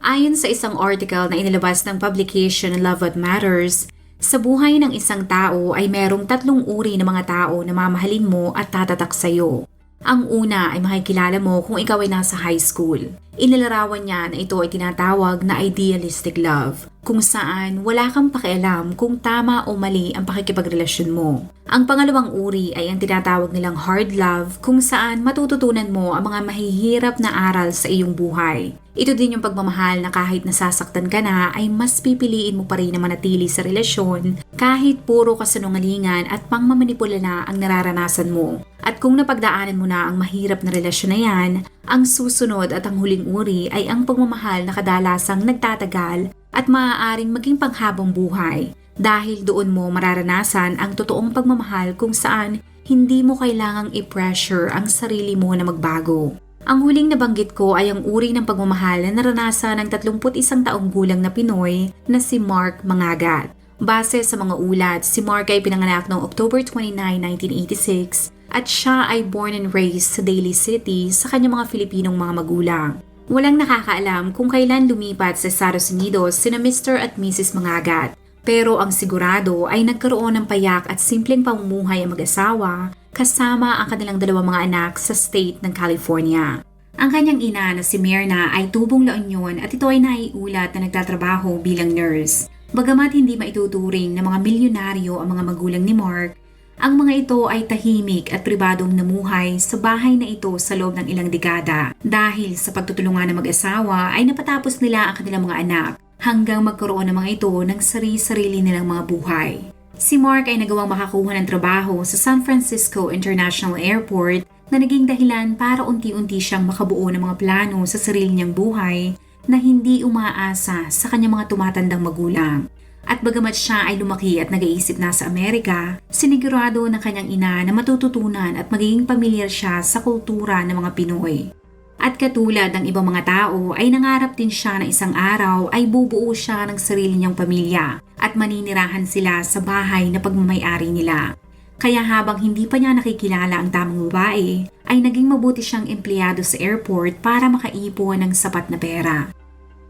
Ayon sa isang article na inilabas ng publication Love What Matters, sa buhay ng isang tao ay merong tatlong uri ng mga tao na mamahalin mo at tatatak sa'yo. Ang una ay makikilala mo kung ikaw ay nasa high school. Inilarawan niya na ito ay tinatawag na idealistic love, kung saan wala kang pakialam kung tama o mali ang pakikipagrelasyon mo. Ang pangalawang uri ay ang tinatawag nilang hard love kung saan matututunan mo ang mga mahihirap na aral sa iyong buhay. Ito din yung pagmamahal na kahit nasasaktan ka na ay mas pipiliin mo pa rin na manatili sa relasyon kahit puro kasinungalingan at pangmamanipula na ang nararanasan mo. At kung napagdaanan mo na ang mahirap na relasyon na yan, ang susunod at ang huling uri ay ang pagmamahal na kadalasang nagtatagal at maaaring maging panghabang buhay dahil doon mo mararanasan ang totoong pagmamahal kung saan hindi mo kailangang i-pressure ang sarili mo na magbago. Ang huling nabanggit ko ay ang uri ng pagmamahal na naranasan ng 31 taong gulang na Pinoy na si Mark Mangagat. Base sa mga ulat, si Mark ay pinanganak noong October 29, 1986 at siya ay born and raised sa Daly City sa kanyang mga Filipinong mga magulang. Walang nakakaalam kung kailan lumipat sa Estados Unidos sina Mr. at Mrs. Mangagat. Pero ang sigurado ay nagkaroon ng payak at simpleng pamumuhay ang mag-asawa kasama ang kanilang dalawang mga anak sa state ng California. Ang kanyang ina na si Myrna ay tubong La Union at ito ay naiulat na nagtatrabaho bilang nurse. Bagamat hindi maituturing na mga milyonaryo ang mga magulang ni Mark, ang mga ito ay tahimik at pribadong namuhay sa bahay na ito sa loob ng ilang dekada. Dahil sa pagtutulungan ng mag-asawa ay napatapos nila ang kanilang mga anak hanggang magkaroon ng mga ito ng sarili-sarili nilang mga buhay. Si Mark ay nagawang makakuha ng trabaho sa San Francisco International Airport na naging dahilan para unti-unti siyang makabuo ng mga plano sa sarili niyang buhay na hindi umaasa sa kanyang mga tumatandang magulang. At bagamat siya ay lumaki at nag-iisip na sa Amerika, sinigurado ng kanyang ina na matututunan at magiging pamilyar siya sa kultura ng mga Pinoy. At katulad ng ibang mga tao ay nangarap din siya na isang araw ay bubuo siya ng sarili niyang pamilya at maninirahan sila sa bahay na pagmamayari nila. Kaya habang hindi pa niya nakikilala ang tamang babae, ay naging mabuti siyang empleyado sa airport para makaipon ng sapat na pera.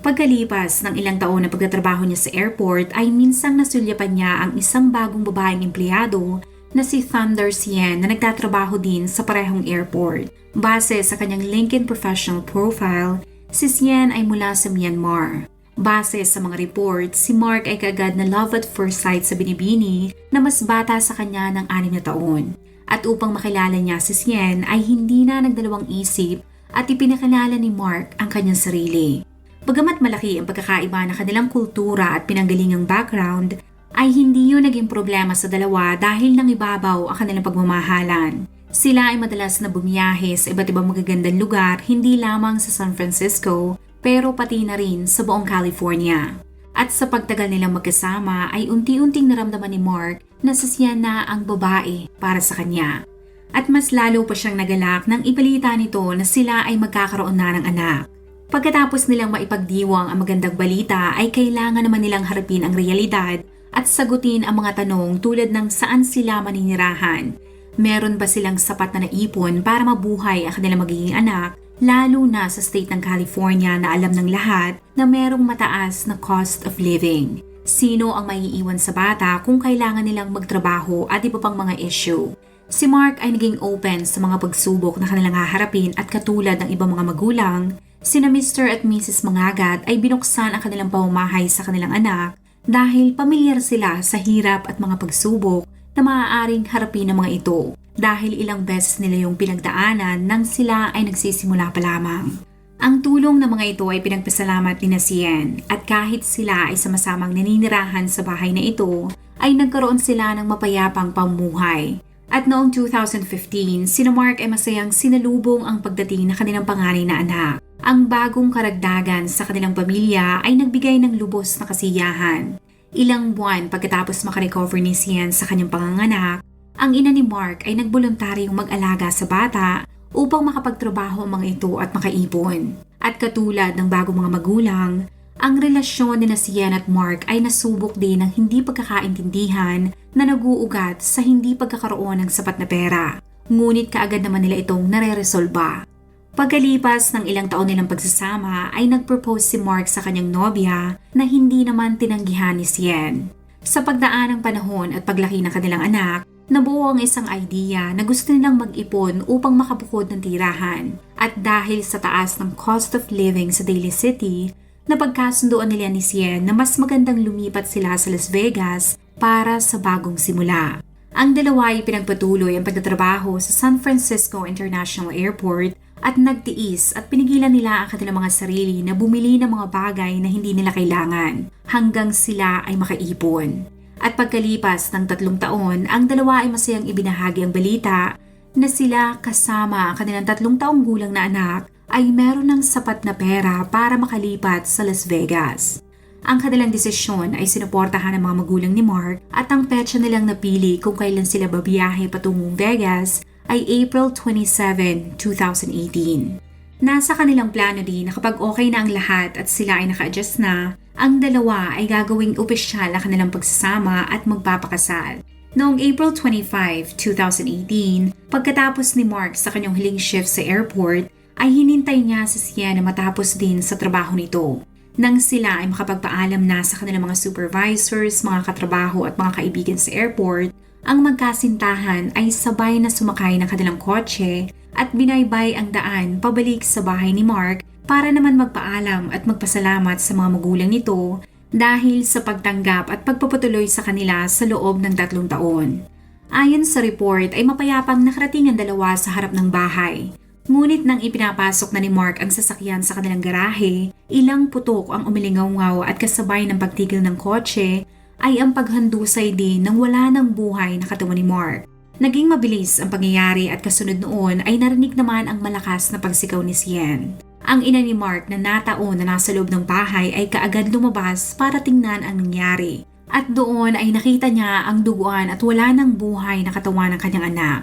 Pagkalipas ng ilang taon na pagtatrabaho niya sa airport ay minsang nasulyapan niya ang isang bagong babaeng empleyado na si Thunder Sien na nagtatrabaho din sa parehong airport. Base sa kanyang LinkedIn professional profile, si Sien ay mula sa Myanmar. Base sa mga report, si Mark ay kaagad na love at first sight sa binibini na mas bata sa kanya ng anim na taon. At upang makilala niya si Sien ay hindi na nagdalawang isip at ipinakilala ni Mark ang kanyang sarili. Bagamat malaki ang pagkakaiba ng kanilang kultura at pinanggalingang background, ay hindi yun naging problema sa dalawa dahil nang ibabaw ang kanilang pagmamahalan. Sila ay madalas na bumiyahe sa iba't ibang magagandang lugar hindi lamang sa San Francisco pero pati na rin sa buong California. At sa pagtagal nilang magkasama ay unti-unting naramdaman ni Mark na sasya na ang babae para sa kanya. At mas lalo pa siyang nagalak nang ipalita nito na sila ay magkakaroon na ng anak. Pagkatapos nilang maipagdiwang ang magandang balita ay kailangan naman nilang harapin ang realidad at sagutin ang mga tanong tulad ng saan sila maninirahan. Meron ba silang sapat na naipon para mabuhay ang kanilang magiging anak, lalo na sa state ng California na alam ng lahat na merong mataas na cost of living. Sino ang maiiwan sa bata kung kailangan nilang magtrabaho at iba pang mga issue? Si Mark ay naging open sa mga pagsubok na kanilang haharapin at katulad ng ibang mga magulang, sina Mr. at Mrs. Mangagat ay binuksan ang kanilang pamamahay sa kanilang anak dahil pamilyar sila sa hirap at mga pagsubok na maaaring harapin ng mga ito dahil ilang beses nila yung pinagdaanan nang sila ay nagsisimula pa lamang. Ang tulong ng mga ito ay pinagpasalamat ni Nasien at kahit sila ay sama-samang naninirahan sa bahay na ito, ay nagkaroon sila ng mapayapang pamuhay. At noong 2015, sina Mark ay masayang sinalubong ang pagdating na kanilang panganay na anak. Ang bagong karagdagan sa kanilang pamilya ay nagbigay ng lubos na kasiyahan. Ilang buwan pagkatapos makarecover ni Sian sa kanyang panganganak, ang ina ni Mark ay nagboluntaryong mag-alaga sa bata upang makapagtrabaho ang mga ito at makaipon. At katulad ng bagong mga magulang, ang relasyon ni na Sian at Mark ay nasubok din ng hindi pagkakaintindihan na naguugat sa hindi pagkakaroon ng sapat na pera. Ngunit kaagad naman nila itong nare-resolba. Pagkalipas ng ilang taon nilang pagsasama ay nag-propose si Mark sa kanyang nobya na hindi naman tinanggihan ni Sien. Sa pagdaan ng panahon at paglaki ng kanilang anak, nabuo ang isang idea na gusto nilang mag-ipon upang makabukod ng tirahan. At dahil sa taas ng cost of living sa Daly City, napagkasunduan nila ni Sien na mas magandang lumipat sila sa Las Vegas para sa bagong simula. Ang dalawa ay pinagpatuloy ang pagtatrabaho sa San Francisco International Airport at nagtiis at pinigilan nila ang kanilang mga sarili na bumili ng mga bagay na hindi nila kailangan hanggang sila ay makaipon. At pagkalipas ng tatlong taon, ang dalawa ay masayang ibinahagi ang balita na sila kasama ang kanilang tatlong taong gulang na anak ay meron ng sapat na pera para makalipat sa Las Vegas. Ang kanilang desisyon ay sinuportahan ng mga magulang ni Mark at ang petsa nilang napili kung kailan sila babiyahe patungong Vegas ay April 27, 2018. Nasa kanilang plano din na kapag okay na ang lahat at sila ay naka-adjust na, ang dalawa ay gagawing opisyal ang kanilang pagsasama at magpapakasal. Noong April 25, 2018, pagkatapos ni Mark sa kanyang huling shift sa airport, ay hinintay niya si Sienna matapos din sa trabaho nito. Nang sila ay makapagpaalam na sa kanilang mga supervisors, mga katrabaho at mga kaibigan sa airport, ang magkasintahan ay sabay na sumakay ng kanilang kotse at binaybay ang daan pabalik sa bahay ni Mark para naman magpaalam at magpasalamat sa mga magulang nito dahil sa pagtanggap at pagpapatuloy sa kanila sa loob ng tatlong taon. Ayon sa report ay mapayapang nakarating ang dalawa sa harap ng bahay. Ngunit nang ipinapasok na ni Mark ang sasakyan sa kanilang garahe, ilang putok ang umilingaw at kasabay ng pagtigil ng kotse ay ang paghandusay din ng wala ng buhay na katawan ni Mark. Naging mabilis ang pangyayari at kasunod noon ay narinig naman ang malakas na pagsigaw ni Sien. Ang ina ni Mark na nataon na nasa loob ng bahay ay kaagad lumabas para tingnan ang nangyari. At doon ay nakita niya ang duguan at wala ng buhay na katawan ng kanyang anak.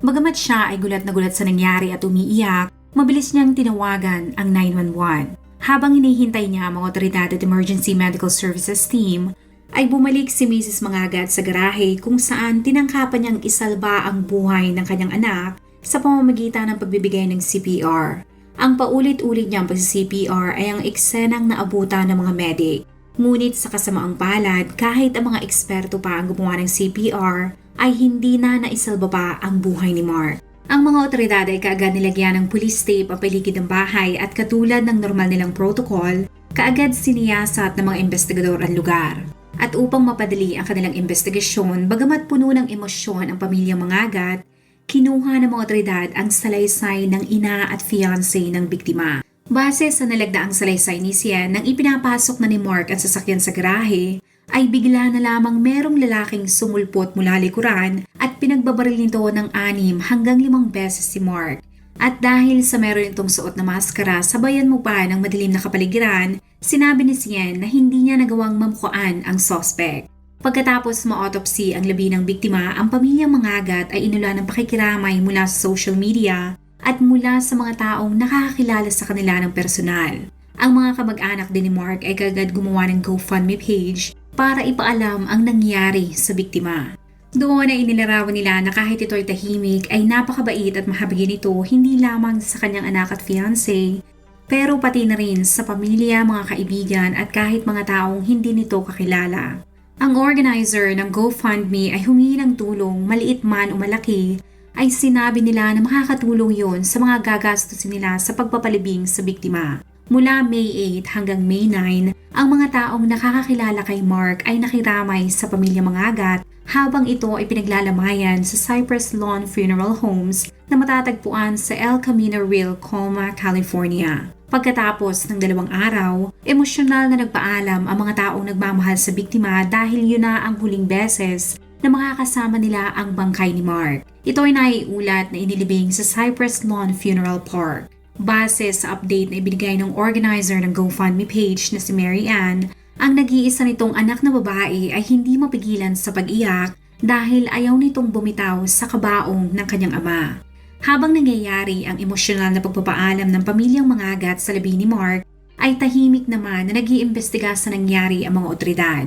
Bagamat siya ay gulat na gulat sa nangyari at umiiyak, mabilis niyang tinawagan ang 911. Habang hinihintay niya ang mga otoridad at emergency medical services team, ay bumalik si Mrs. Mangagat sa garahe kung saan tinangkapan niyang isalba ang buhay ng kanyang anak sa pamamagitan ng pagbibigay ng CPR. Ang paulit-ulit niyang pag-CPR ay ang eksenang naabutan ng mga medic. Ngunit sa kasamaang palad, kahit ang mga eksperto pa ang gumawa ng CPR, ay hindi na naisalba pa ang buhay ni Mark. Ang mga otoridad ay kaagad nilagyan ng police tape ang paligid ng bahay at katulad ng normal nilang protocol, kaagad siniyasat ng mga investigador ang lugar. At upang mapadali ang kanilang investigasyon, bagamat puno ng emosyon ang pamilyang mangagat, kinuha ng mga otoridad ang salaysay ng ina at fiancé ng biktima. Base sa nalagdaang salaysay ni Sian nang ipinapasok na ni Mark ang sasakyan sa garahe, ay bigla na lamang merong lalaking sumulpot mula likuran at pinagbabaril nito ng anim hanggang limang beses si Mark. At dahil sa meron itong suot na maskara, sabayan mo pa ng madilim na kapaligiran, sinabi ni Sien na hindi niya nagawang mamukuan ang suspect. Pagkatapos ma-autopsy ang labi ng biktima, ang pamilyang mangagat ay inula ng pakikiramay mula sa social media at mula sa mga taong nakakakilala sa kanila ng personal. Ang mga kamag-anak din ni Mark ay kagad gumawa ng GoFundMe page para ipaalam ang nangyari sa biktima. Doon ay inilarawan nila na kahit ito ay tahimik ay napakabait at mahabagin ito hindi lamang sa kanyang anak at fiancé, pero pati na rin sa pamilya, mga kaibigan at kahit mga taong hindi nito kakilala. Ang organizer ng GoFundMe ay humingi ng tulong maliit man o malaki ay sinabi nila na makakatulong yon sa mga gagastusin nila sa pagpapalibing sa biktima. Mula May 8 hanggang May 9, ang mga taong nakakakilala kay Mark ay nakiramay sa pamilya Mangagat habang ito ay pinaglalamayan sa Cypress Lawn Funeral Homes na matatagpuan sa El Camino Real, Colma, California. Pagkatapos ng dalawang araw, emosyonal na nagpaalam ang mga taong nagmamahal sa biktima dahil yun na ang huling beses na makakasama nila ang bangkay ni Mark. Ito ay naiulat na inilibing sa Cypress Lawn Funeral Park. Base sa update na ibinigay ng organizer ng GoFundMe page na si Mary Ann, ang nag-iisa nitong anak na babae ay hindi mapigilan sa pag-iyak dahil ayaw nitong bumitaw sa kabaong ng kanyang ama. Habang nangyayari ang emosyonal na pagpapaalam ng pamilyang mangagat sa labi ni Mark, ay tahimik naman na nag-iimbestiga sa nangyari ang mga otoridad.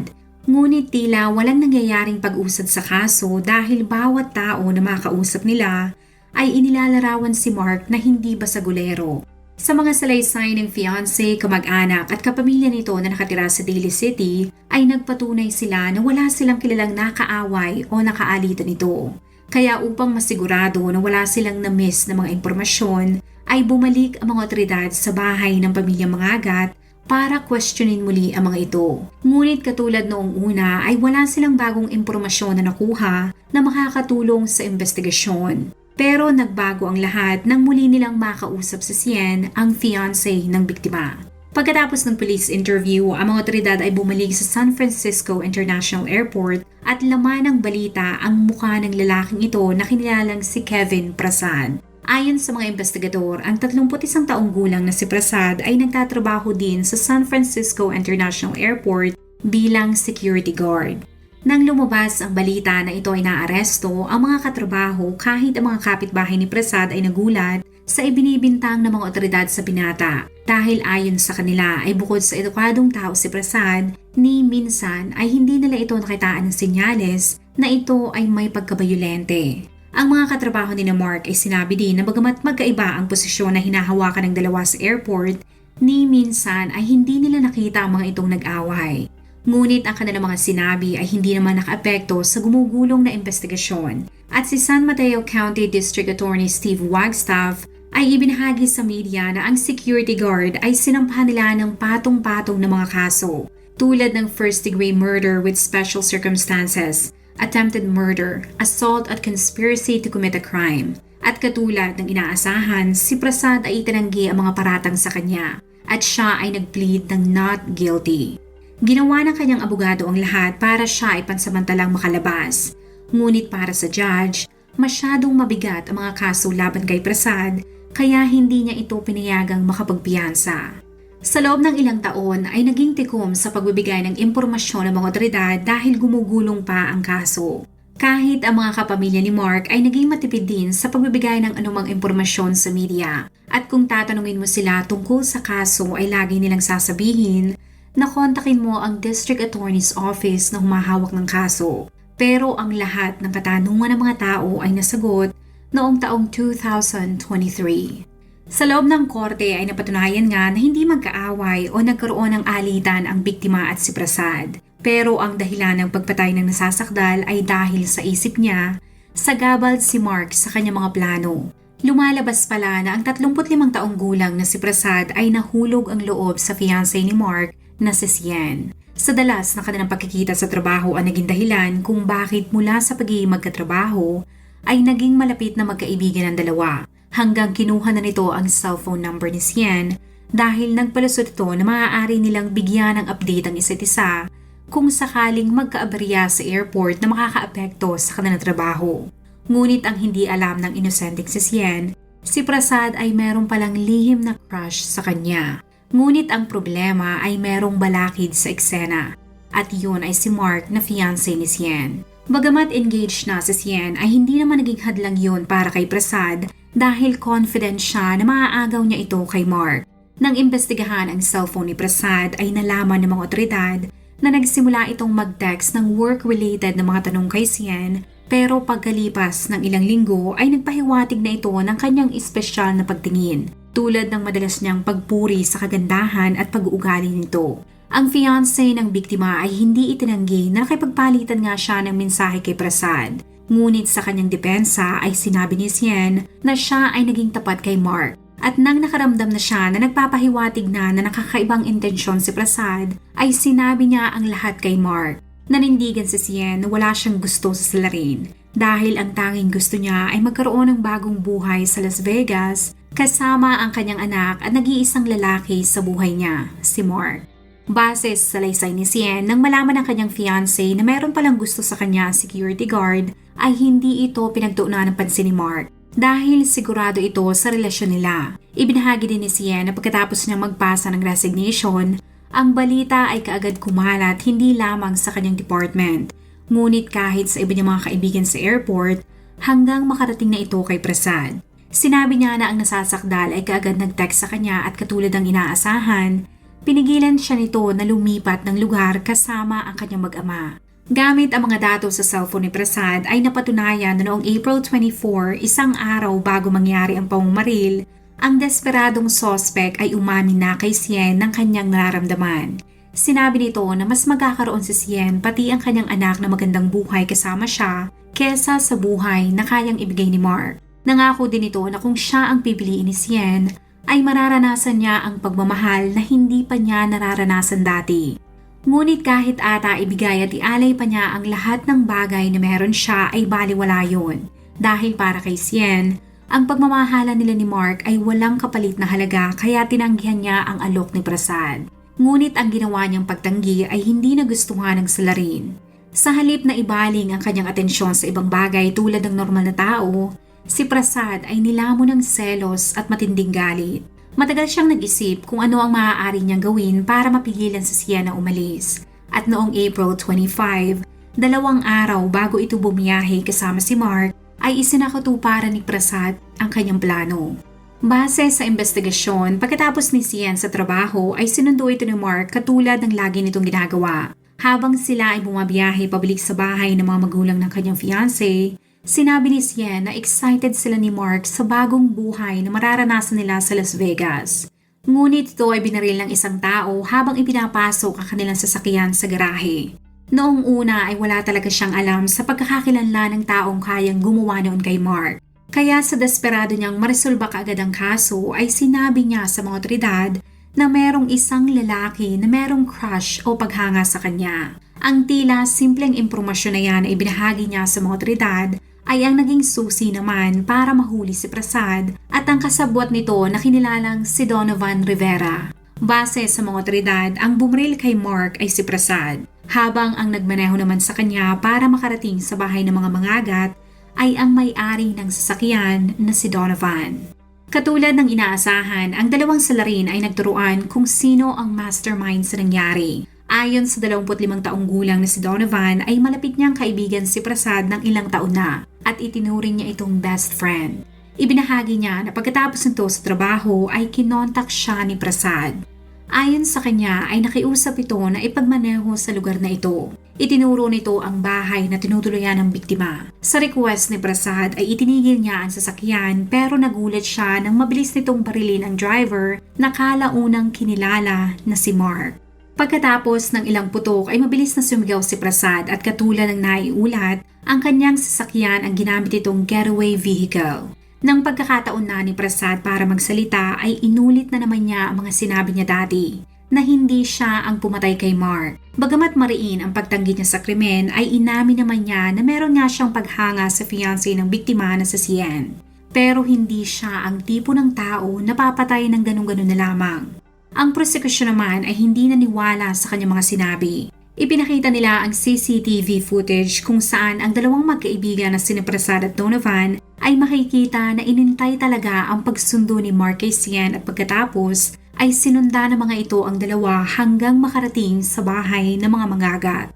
Ngunit tila walang nangyayaring pag-usad sa kaso dahil bawat tao na makausap nila ay inilalarawan si Mark na hindi basagulero. Sa mga salaysay ng fiancé, kamag-anak at kapamilya nito na nakatira sa Daly City ay nagpatunay sila na wala silang kilalang nakaaway o nakaalitan nito. Kaya upang masigurado na wala silang na-miss na mga impormasyon, ay bumalik ang mga otoridad sa bahay ng pamilyang mangagat para questionin muli ang mga ito. Ngunit katulad noong una ay wala silang bagong impormasyon na nakuha na makakatulong sa investigasyon. Pero nagbago ang lahat nang muli nilang makausap si Sien, ang fiancé ng biktima. Pagkatapos ng police interview, ang mga otoridad ay bumalik sa San Francisco International Airport at laman ng balita ang mukha ng lalaking ito na kinilalang si Kevin Prasad. Ayon sa mga investigador, ang 31 taong gulang na si Prasad ay nagtatrabaho din sa San Francisco International Airport bilang security guard. Nang lumabas ang balita na ito ay naaresto, ang mga katrabaho kahit ang mga kapitbahay ni Prasad ay nagulat sa ibinibintang ng mga otoridad sa binata. Dahil ayon sa kanila ay bukod sa edukadong tao si Prasad, ni minsan ay hindi nila ito nakitaan ng senyales na ito ay may pagkabayolente. Ang mga katrabaho ni na Mark ay sinabi din na bagamat magkaiba ang posisyon na hinahawakan ng dalawa sa airport, ni minsan ay hindi nila nakita ang mga itong nag-away. Ngunit ang kanilang mga sinabi ay hindi naman nakaapekto sa gumugulong na investigasyon. At si San Mateo County District Attorney Steve Wagstaff ay ibinahagi sa media na ang security guard ay sinampahan nila ng patong-patong na mga kaso tulad ng first-degree murder with special circumstances, attempted murder, assault at conspiracy to commit a crime. At katulad ng inaasahan, si Prasad ay itinanggi ang mga paratang sa kanya at siya ay nag-plead ng not guilty. Ginawa ng kanyang abogado ang lahat para siya ay pansamantalang makalabas. Ngunit para sa judge, masyadong mabigat ang mga kaso laban kay Prasad kaya hindi niya ito pinayagang makapagpiyansa. Sa loob ng ilang taon ay naging tikom sa pagbibigay ng impormasyon ng mga otoridad dahil gumugulong pa ang kaso. Kahit ang mga kapamilya ni Mark ay naging matipid din sa pagbibigay ng anumang impormasyon sa media. At kung tatanungin mo sila tungkol sa kaso ay lagi nilang sasabihin na kontakin mo ang District Attorney's Office na humahawak ng kaso. Pero ang lahat ng katanungan ng mga tao ay nasagot noong taong 2023. Sa loob ng korte ay napatunayan nga na hindi magkaaway o nagkaroon ng alitan ang biktima at si Prasad. Pero ang dahilan ng pagpatay ng nasasakdal ay dahil sa isip niya, sagabal si Mark sa kanyang mga plano. Lumalabas pala na ang 35 taong gulang na si Prasad ay nahulog ang loob sa fiancé ni Mark na si Sian. Sa dalas na kanilang pagkikita sa trabaho ang naging dahilan kung bakit mula sa pagiging magkatrabaho ay naging malapit na magkaibigan ang dalawa hanggang kinuha na nito ang cellphone number ni Sian dahil nagpalusot ito na maaari nilang bigyan ng update ang isa't isa kung sakaling magkaaberya sa airport na makakaapekto sa kanilang trabaho. Ngunit ang hindi alam ng inosenteng si Sian, si Prasad ay meron palang lihim na crush sa kanya. Ngunit ang problema ay merong balakid sa eksena at yun ay si Mark na fiancé ni Sien. Bagamat engaged na si Sien ay hindi naman naging hadlang yun para kay Prasad dahil confident siya na maaagaw niya ito kay Mark. Nang imbestigahan ang cellphone ni Prasad ay nalaman ng mga otoridad na nagsimula itong mag-text ng work-related na mga tanong kay Sien pero pagkalipas ng ilang linggo ay nagpahiwatig na ito ng kanyang espesyal na pagtingin tulad ng madalas niyang pagpuri sa kagandahan at pag-uugali nito. Ang fiancé ng biktima ay hindi itinanggi na nakipagpalitan nga siya ng mensahe kay Prasad. Ngunit sa kanyang depensa ay sinabi ni Sien na siya ay naging tapat kay Mark. At nang nakaramdam na siya na nagpapahiwatig na na nakakaibang intensyon si Prasad, ay sinabi niya ang lahat kay Mark. Nanindigan si Sien na wala siyang gusto sa salarin dahil ang tanging gusto niya ay magkaroon ng bagong buhay sa Las Vegas kasama ang kanyang anak at nag-iisang lalaki sa buhay niya, si Mark. Base sa laysay ni Sien, nang malaman ng kanyang fiancé na meron palang gusto sa kanya security guard, ay hindi ito pinagtuunan ng pansin ni Mark. dahil sigurado ito sa relasyon nila. Ibinahagi din ni Sien na pagkatapos niya magpasa ng resignation, ang balita ay kaagad kumalat hindi lamang sa kanyang department, ngunit kahit sa iba niyang mga kaibigan sa airport hanggang makarating na ito kay Prasad. Sinabi niya na ang nasasakdal ay kaagad nag-text sa kanya at katulad ng inaasahan, pinigilan siya nito na lumipat ng lugar kasama ang kanyang mag-ama. Gamit ang mga datos sa cellphone ni Prasad ay napatunayan na noong April 24, isang araw bago mangyari ang pamumaril, ang desperadong sospek ay umamin na kay Sien ng kanyang nararamdaman. Sinabi nito na mas magkakaroon si Sien pati ang kanyang anak na magandang buhay kasama siya kesa sa buhay na kayang ibigay ni Mark. Nangako din ito na kung siya ang pipiliin ni Sien, ay mararanasan niya ang pagmamahal na hindi pa niya nararanasan dati. Ngunit kahit ata ibigay at ialay pa niya ang lahat ng bagay na meron siya ay baliwala yun. Dahil para kay Sien, ang pagmamahala nila ni Mark ay walang kapalit na halaga kaya tinanggihan niya ang alok ni Prasad. Ngunit ang ginawa niyang pagtanggi ay hindi nagustuhan ng salarin. Sa halip na ibaling ang kanyang atensyon sa ibang bagay tulad ng normal na tao, si Prasad ay nilamon ng selos at matinding galit. Matagal siyang nag-isip kung ano ang maaari niyang gawin para mapigilan si Sienna umalis. At noong April 25, dalawang araw bago ito bumiyahe kasama si Mark, ay isinakatuparan ni Prasad ang kanyang plano. Base sa investigasyon, pagkatapos ni Sian sa trabaho ay sinundo ito ni Mark katulad ng lagi nitong ginagawa. Habang sila ay bumabiyahe pabalik sa bahay ng mga magulang ng kanyang fiancé, Sinabi ni Sien na excited sila ni Mark sa bagong buhay na mararanasan nila sa Las Vegas. Ngunit ito ay binaril ng isang tao habang ipinapasok ang kanilang sasakyan sa garahe. Noong una ay wala talaga siyang alam sa pagkakakilanla ng taong kayang gumawa noon kay Mark. Kaya sa desperado niyang maresolba kaagad ang kaso ay sinabi niya sa mga otoridad na merong isang lalaki na merong crush o paghanga sa kanya. Ang tila simpleng impormasyon na yan ay binahagi niya sa mga otoridad ay ang naging susi naman para mahuli si Prasad at ang kasabwat nito na kinilalang si Donovan Rivera. Base sa mga otoridad, ang bumaril kay Mark ay si Prasad, habang ang nagmaneho naman sa kanya para makarating sa bahay ng mga mangagat ay ang may-ari ng sasakyan na si Donovan. Katulad ng inaasahan, ang dalawang salarin ay nagturuan kung sino ang mastermind sa nangyari Ayon sa 25 taong gulang na si Donovan ay malapit niyang kaibigan si Prasad ng ilang taon na at itinuring niya itong best friend. Ibinahagi niya na pagkatapos nito sa trabaho ay kinontak siya ni Prasad. Ayon sa kanya ay nakiusap ito na ipagmaneho sa lugar na ito. Itinuro nito ang bahay na tinutuluyan ng biktima. Sa request ni Prasad ay itinigil niya ang sasakyan pero nagulat siya nang mabilis nitong barilin ang driver na kalaunang kinilala na si Mark. Pagkatapos ng ilang putok ay mabilis na sumigaw si Prasad at katulad ng naiulat, ang kanyang sasakyan ang ginamit itong getaway vehicle. Nang pagkakataon na ni Prasad para magsalita ay inulit na naman niya ang mga sinabi niya dati na hindi siya ang pumatay kay Mark. Bagamat mariin ang pagtanggi niya sa krimen ay inamin naman niya na meron nga siyang paghanga sa fiancé ng biktima na sa Sien. Pero hindi siya ang tipo ng tao na papatay ng ganun-ganun na lamang. Ang prosekusyon naman ay hindi naniwala sa kanyang mga sinabi. Ipinakita nila ang CCTV footage kung saan ang dalawang magkaibigan na sina Prasad at Donovan ay makikita na inintay talaga ang pagsundo ni Mark Sian at pagkatapos ay sinunda ng mga ito ang dalawa hanggang makarating sa bahay ng mga mangagat.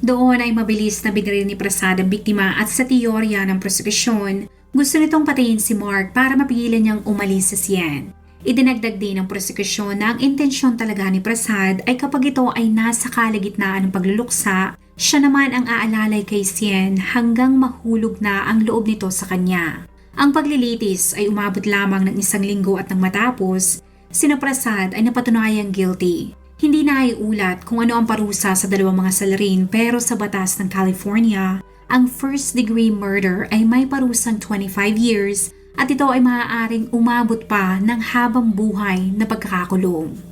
Doon ay mabilis na binaril ni Prasad ang biktima at sa teorya ng prosekusyon, gusto nitong patayin si Mark para mapigilan niyang umalis sa Sian. Idinagdag din ng prosekusyon na ang intensyon talaga ni Prasad ay kapag ito ay nasa kalagitnaan ng pagluluksa, siya naman ang aalalay kay Sien hanggang mahulog na ang loob nito sa kanya. Ang paglilitis ay umabot lamang ng isang linggo at nang matapos, sina Prasad ay napatunayang guilty. Hindi na iulat kung ano ang parusa sa dalawang mga salarin pero sa batas ng California, ang first degree murder ay may parusang 25 years at ito ay maaaring umabot pa ng habang buhay na pagkakakulong.